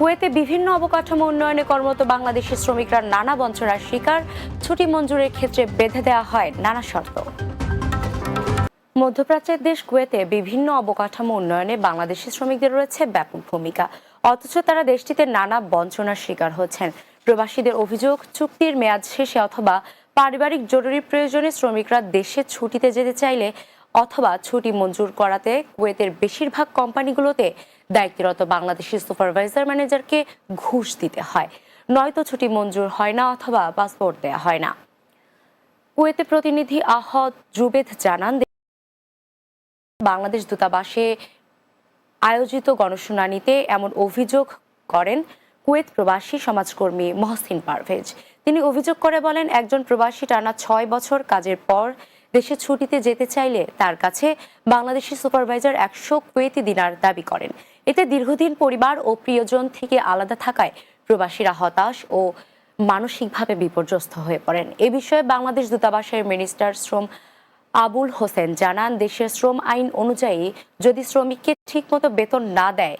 কুয়েতে বিভিন্ন অবকাঠামো উন্নয়নে কর্মরত বাংলাদেশি শ্রমিকরা নানা বঞ্চনার শিকার। ছুটি মঞ্জুরের ক্ষেত্রে বেঁধে দেওয়া হয় নানা শর্ত। মধ্যপ্রাচ্যের দেশ কুয়েতে বিভিন্ন অবকাঠামো উন্নয়নে বাংলাদেশি শ্রমিকদের রয়েছে ব্যাপক ভূমিকা। অথচ তারা দেশটিতে নানা বঞ্চনার শিকার হচ্ছেন। প্রবাসীদের অভিযোগ, চুক্তির মেয়াদ শেষে অথবা পারিবারিক জরুরি প্রয়োজনে শ্রমিকরা দেশে ছুটিতে যেতে চাইলে অথবা ছুটি মঞ্জুর করাতে কুয়েতের বেশিরভাগ কোম্পানিগুলোতে দায়িত্বরত বাংলাদেশি সুপারভাইজার ম্যানেজারকে ঘুষ দিতে হয়। নয়তো ছুটি মঞ্জুর হয় না অথবা পাসপোর্ট দেওয়া হয় না। কুয়েতে প্রতিনিধি আহদ জুবেদ জানান, বাংলাদেশ দূতাবাসে আয়োজিত গণশুনানিতে এমন অভিযোগ করেন কুয়েত প্রবাসী সমাজকর্মী মহসিন পারভেজ। তিনি অভিযোগ করে বলেন, একজন প্রবাসী টানা ছয় বছর কাজের পর দেশে ছুটিতে যেতে চাইলে তার কাছে বাংলাদেশি সুপারভাইজার একশো কুয়েতি দিনার দাবি করেন। এতে দীর্ঘদিন পরিবার ও প্রিয়জন থেকে আলাদা থাকায় প্রবাসীরা হতাশ ও মানসিকভাবে বিপর্যস্ত হয়ে পড়েন। এ বিষয়ে বাংলাদেশ দূতাবাসের মিনিস্টার শ্রম আবুল হোসেন জানান, দেশের শ্রম আইন অনুযায়ী যদি শ্রমিককে ঠিকমতো বেতন না দেয়,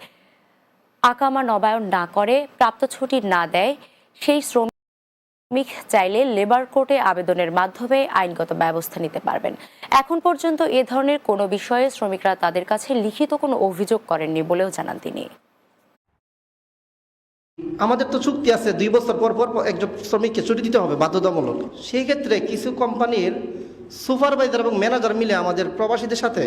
আকামা নবায়ন না করে, প্রাপ্ত ছুটি না দেয়, সেই শ্রমিক চাইলে লেবার কোর্টে আবেদনের মাধ্যমে আইনগত ব্যবস্থা নিতে পারবেন। এখন পর্যন্ত এ ধরনের কোনো বিষয়ে শ্রমিকরা তাদের কাছে লিখিত কোনো অভিযোগ করেননি বলেও জানান তিনি। আমাদের তো চুক্তি আছে, দুই বছর পর পর একজন শ্রমিককে ছুটি দিতে হবে বাধ্যতামূলক। সেই ক্ষেত্রে কিছু কোম্পানির সুপারভাইজার এবং ম্যানেজার মিলে আমাদের প্রবাসীদের সাথে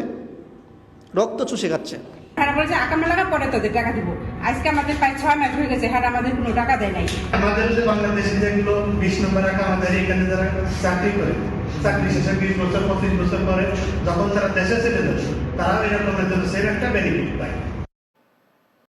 রক্ত চুষে খাচ্ছে। তারা বলছে আকামা লাগা পরে তোদের টাকা দিব। আজকে আমাদের প্রায় ছয় মাস হয়ে গেছে হ্যাঁ আমাদের কোনো টাকা দেয় নাই। আমাদের যে বাংলাদেশে যেগুলো বিশ নম্বর আঁকা আমাদের, এখানে যারা চাকরি করে, চাকরি শেষে বিশ বছর, পঁচিশ বছর পরে যখন তারা দেশে চলে যাচ্ছে তারা এরকম একটা বেনিফিট পায়।